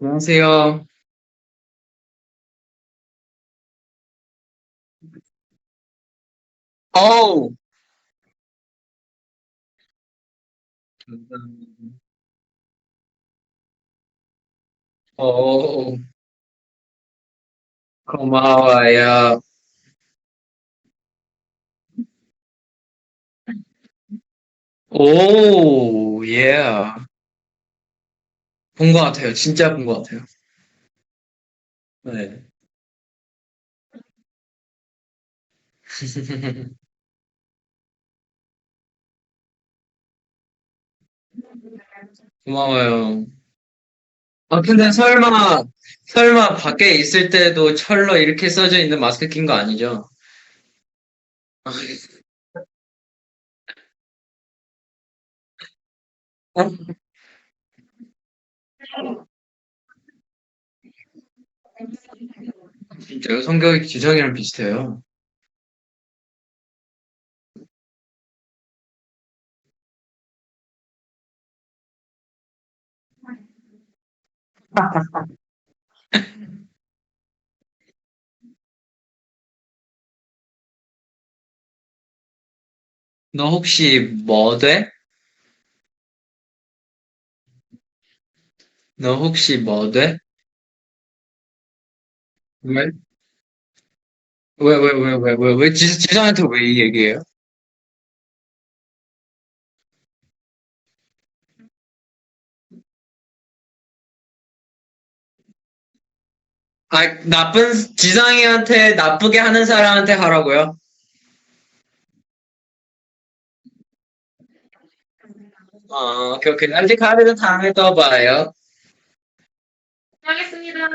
안녕하세요. 어우, 어, 고마워요. 오, 예. 본 것 같아요. 진짜 본 것 같아요. 네. 고마워요. 아, 근데 설마, 설마 밖에 있을 때도 철로 이렇게 써져 있는 마스크 낀 거 아니죠? 진짜요? 성격이 지성이랑 비슷해요. 너 혹시 뭐 돼? 너 혹시 뭐 돼? 왜? 왜, 왜, 왜, 왜, 왜, 왜, 지, 지성한테 왜 이 얘기해요? 아, 나쁜, 지성이한테 나쁘게 하는 사람한테 하라고요? 어, 오케이. 난지 가르는 다음에 또 봐요. 하겠습니다.